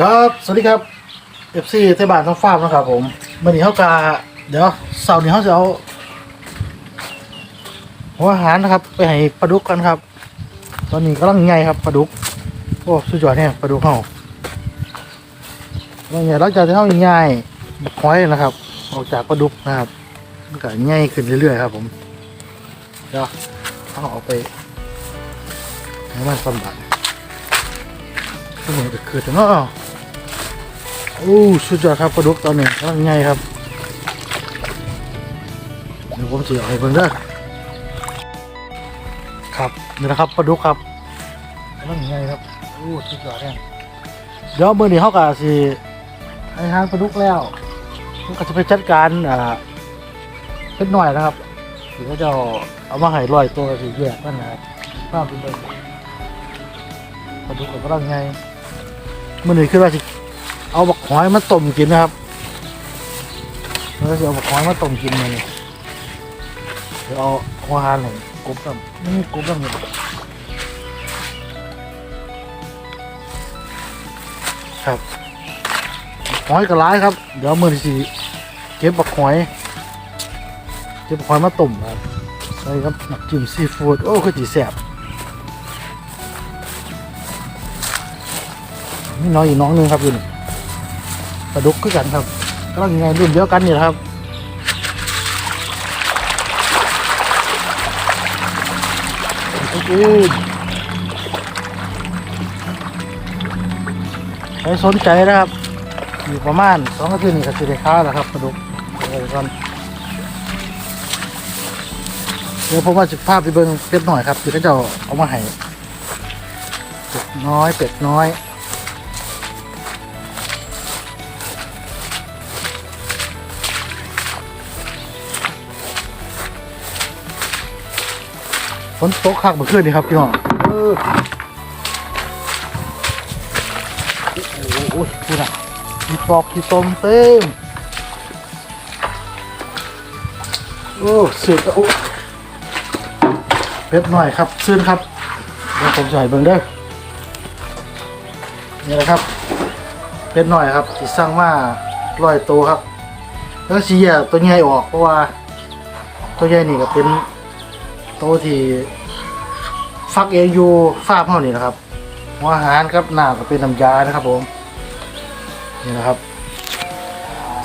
ครับ สวัสดีครับ FC เทศบาลท้องฟ้าร์มนะครับผมมื่อนี้เขากาเดี๋ยวเสาร์นี้เขาจะเอาหัวอาหารนะครับ ไปให้ปลาดุกกันครับ ตอนนี้กำลังใหญ่ครับปลาดุก โอ้สุดยอดเนี่ยปลาดุกเขาว่าไงเราจะเท่าใหญ่บักหอยนะครับ ออกจากปลาดุกนะครับมันก็ใหญ่ขึ้นเรื่อยๆครับ ผมเดี๋ยวเอาออกไปให้มันสบายก็เหมือนจะคือแต่เนาะ อ้สุดยอดครับปลาดุกตอนนี้กำลังใหญ่ครับเดี๋ยวผมจะเอาให้เบิ่งเด้อครับนี่นะครับปลาดุกครับกำลังใหญ่ครับโอ้สุดยอดแน่เดี๋ยวมื้อนี้เขาก็สิให้อาหารปลาดุกแล้วมันก็จะไปจัดการอ่าเล็กหน่อยนะครับหรือว่าจะเอามาให้ลอยตัวสิแยกนั่นนะครับภาพเป็นเบิ่งปลาดุกก็กำลังใหญ่มื้อนี้คือว่าสิ เอาบักหอยมาต้มกินนะครับแล้วจะเอาบักหอยมาต้มกินมาเนี่ยเดี๋ยวเอาหัวหานหน่อยกบกับนี่กบกับนี่ครับหอยกระไรครับ เดี๋ยวมือสี่เก็บบักหอย เก็บบักหอยมาต้มครับใส่ครับหน้ำจิ้มซีฟู้ดโอ้คือจีแสบนี่น้อยอีกน้องหนึงครับอยู่นี่ ปลาดุกคือกันครับก็ยังไงรุ่นเดียวกันนี่ครับอื่นใครสนใจนะครับ อยู่ประมาณสองอาทิตย์นี่ก็จะได้ค้าแล้วครับปลาดุกเดี๋ยวก่อนเดี๋ยวผมว่าจะพาไปเบิ้งเป็ดหน่อยครับที่เขาจะเอามาให้เป็ดน้อยเป็ดน้อย นตกคักเมื่อคืนนี่ครับพี่น้องเออโอ้โหพูดอะมีปอกมีตมเต็มโอ้สุดโอ้เพชรหน่อยครับซื่นครับเดี๋ยวผมจะให้เบิ่งเด้อนี่แหละครับเพชรหน่อยครับที่สร้างมาลอยตัวครับ แล้วสีแยกตัวใหญ่ออกเพราะว่าตัวใหญ่นี่ก็เป็น โตที่ฟักเองอยู่ฟาร์มเท่านี้นะครับหัวอาหารครับหน้าก็เป็นน้ำยานะครับผมนี่นะครับ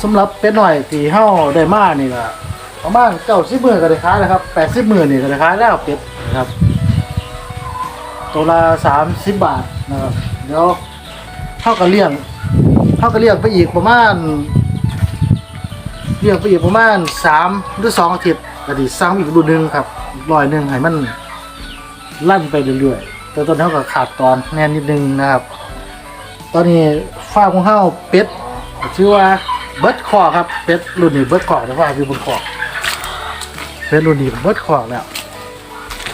สำหรับเป็ดหน่อยที่เฮาได้มานี่ก็ประมาณเก้าสิบหมื่นก็ได้ขายนะครับแปดสิบหมื่นนี่ก็ได้ขายแล้วเป็ดนะครับตัวละสามสิบบาทนะครับเดี๋ยวเท่ากับเลี้ยงเท่ากับเลี้ยงไปอีกประมาณเลี้ยงไปอีกประมาณสามหรือสองอาทิตย์ก็ดีสร้างอีกรุ่นหนึ่งครับ อีกร้อยหนึ่งให้มันลั่นไปเรื่อยๆแต่ตอนนี้ก็ขาดตอนแน่นิดนึงนะครับ ตอนนี้ฟ้าของเฮาเป็ดชื่อว่าเบิร์ดคอครับเป็ดรุ่นนี้เบิร์ดคอแต่ว่าอยู่บนคอเป็ดรุ่นนี้เบิร์ดคอแล้ว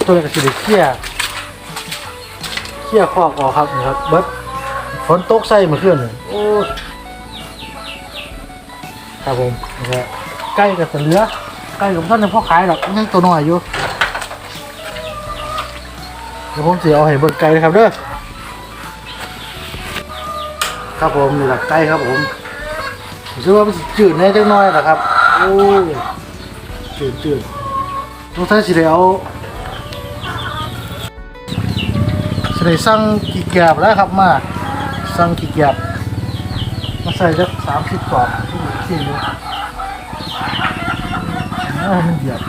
ตัวนี้ก็สิได้เคลี่ยเคลี่ยคอกออกครับนี่ครับเบิร์ดฝนตกใส่เมื่อนโอ้ครับผมนี่ก็ใกล้กับเสือ ใกล้กับท่านยังพ่อขายหรอกยังตัวน้อยอยู่เดี๋ยวผมเสียเอาให้เบิกไก่นะครับเด้อครับผมนี่หละไก่ครับผมผมคิดว่ามันจืดแน่จังน้อยนะครับโอ้จืดจืดต้องใช้สิเดียวสิเดียวสั่งกี่แกบแล้วครับมาสั่งกี่แกบมาใส่จักสามสิบกรอบที่ที่อยู่ เออมันเหยียบ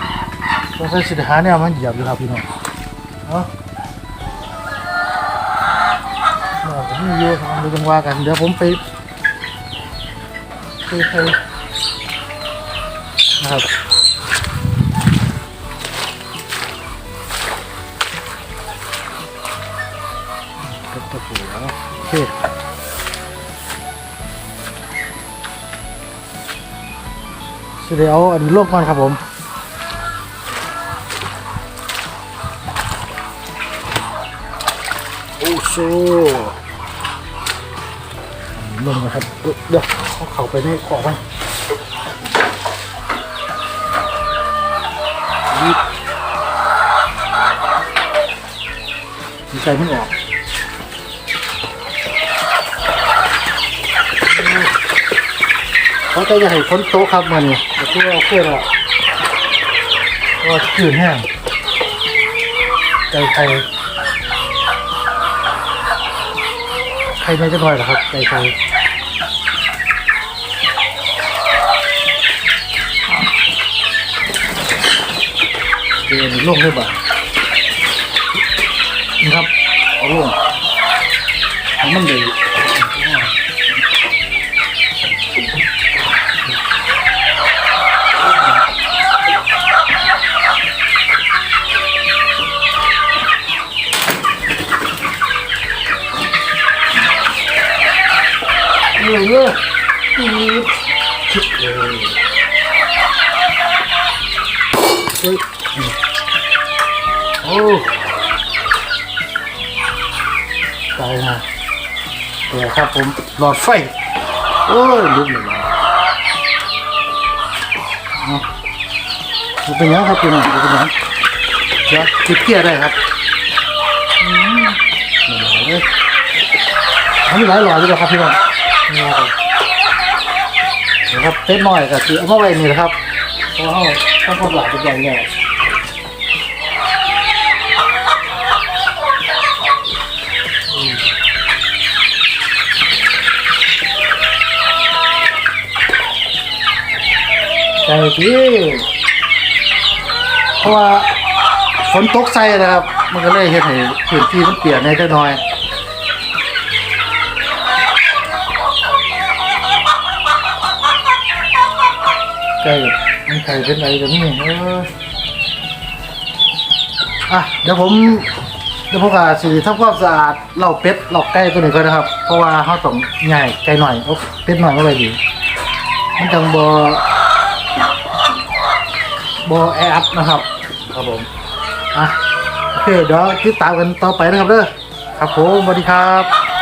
ต้องใช้สิทธาเนี่ยมันเหยียบอยู่ครับพี่น้องเนาะผมมีเยอะครับดูจังว่ากัน เดี๋ยวผมไปไปไปนะครับก็ตะปูแล้วโอเคสิเดี๋ยวเอาอันนี้ลวกก่อนครับผม โอ้โซลงนะครับ เดี๋ยวเขาเข้าไปในขอบมันนี่มีใจไม่ออกเขาจะให้ฝนโตกครับมันนี่แต่ที่ว่าเคแล้วเพราะว่าจืดแห้งไก่ไข่ ใครไม่จะน้อยเหรอครับไก่ไข่เดินลงได้บ่านี่ครับเอาลงมันเลย เลยอะเยอะอีดเลยเฮ้ยโอ้ตายนะแต่ครับผมหลอดไฟ โอ้ยลุกเลยนะเอามันเป็นยังครับพี่น้องเป็นยังเดี๋ยวคิดเพี้ยได้ครับอืมไม่ได้เลยอันนี้หลายหลอดเลยครับพี่น้อง นี่ครับเดี๋ยวครับเป็ดน้อยกับที่เอามาไว้นี่นะครับเพราะว่าเขาต้องความหลายเป็นอย่างแน่ใจพี่เพราะว่าฝนตกใส่นะครับ มันก็เลยเห็นให้พื้นที่มันเปลี่ยนในจักหน่อย ไก่มันไข่เป็นอะไรกันนี่เอออะเดี๋ยวผมเดี๋ยวผมก็สิทำความสะอาดเหล่าเป็ดเหล่าไก่ตัวนี้ก่อนนะครับ เพราะว่าเขาต้องใหญ่ไก่หน่อยโอ้เป็ดหน่อยเมื่อไรดีมันจังบอบอแออัดนะครับ ครับผมอะโอเคเดี๋ยวติดตามกันต่อไปนะครับเด้อครับผมสวัสดีครับ